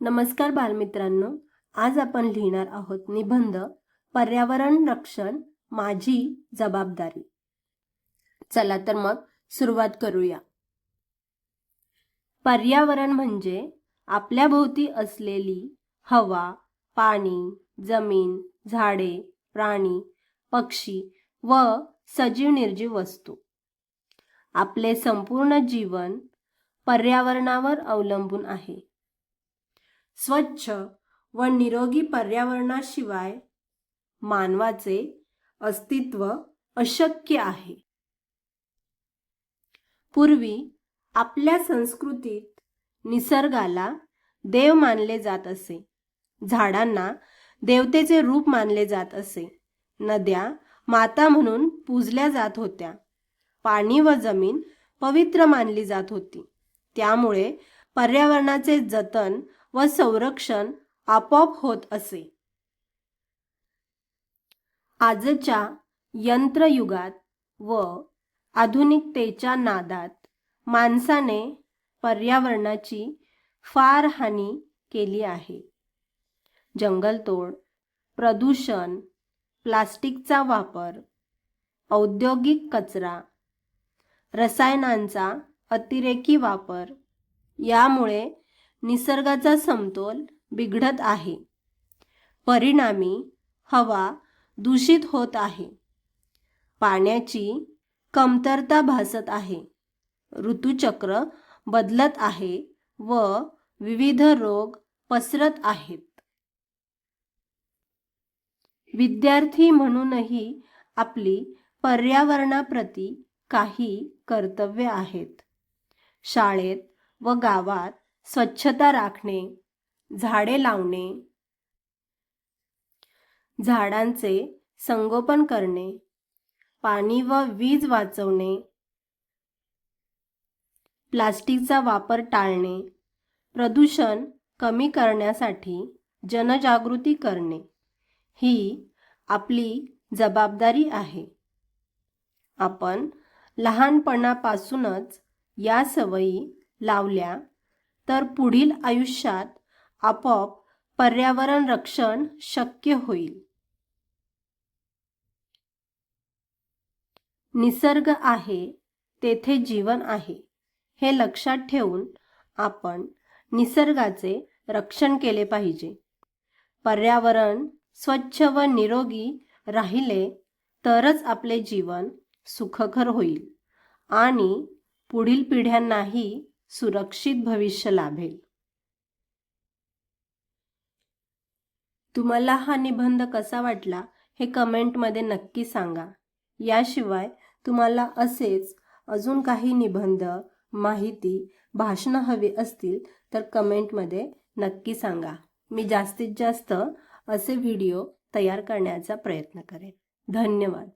नमस्कार बालमित्रांनो आज आपण लिहिणार आहोत निबंध पर्यावरण रक्षण माझी जबाबदारी. चला तर मग सुरुवात करूया. पर्यावरण म्हणजे आपल्या भोवती असलेली हवा पाणी जमीन झाडे प्राणी पक्षी व सजीव निर्जीव वस्तू. आपले संपूर्ण जीवन पर्यावरणावर अवलंबून आहे. स्वच्छ व निरोगी पर्यावरणाशिवाय मानवाचे अस्तित्व अशक्य आहे. पूर्वी आपल्या संस्कृतीत निसर्गाला देव मानले जात असे. झाडांना देवतेचे रूप मानले जात असे. नद्या माता म्हणून पूजल्या जात होत्या. पाणी व जमीन पवित्र मानली जात होती. त्यामुळे पर्यावरणाचे जतन व संरक्षण आपोआप होत असे. आजच्या यंत्रयुगात व आधुनिकतेच्या नादात माणसाने पर्यावरणाची फार हानी केली आहे. जंगलतोड प्रदूषण प्लास्टिकचा वापर औद्योगिक कचरा रसायनांचा अतिरेकी वापर यामुळे निसर्गाचा समतोल बिघडत आहे. परिणामी हवा दूषित होत आहे. पाण्याची कमतरता भासत आहे. ऋतुचक्र बदलत आहे व विविध रोग पसरत आहेत. विद्यार्थी म्हणूनही आपली पर्यावरणाप्रती काही कर्तव्य आहेत. शाळेत व गावात स्वच्छता राखणे झाडे लावणे झाडांचे संगोपन करणे पाणी व वीज वाचवणे प्लास्टिकचा वापर टाळणे प्रदूषण कमी करण्यासाठी जनजागृती करणे ही आपली जबाबदारी आहे. आपण लहानपणापासूनच या सवयी लावल्या तर पुढील आयुष्यात आपोआप पर्यावरण रक्षण शक्य होईल. निसर्ग आहे तेथे जीवन आहे हे लक्षात ठेवून आपण निसर्गाचे रक्षण केले पाहिजे. पर्यावरण स्वच्छ व निरोगी राहिले तरच आपले जीवन सुखकर होईल. आणि पुढील पिढ्यांनाही सुरक्षित भविष्य लाभेल. तुम्हाला हा निबंध कसा वाटला हे कमेंटमध्ये नक्की सांगा. याशिवाय तुम्हाला असेच अजून काही निबंध माहिती भाषणं हवी असतील तर कमेंटमध्ये नक्की सांगा. मी जास्तीत जास्त असे व्हिडिओ तयार करण्याचा प्रयत्न करेन. धन्यवाद.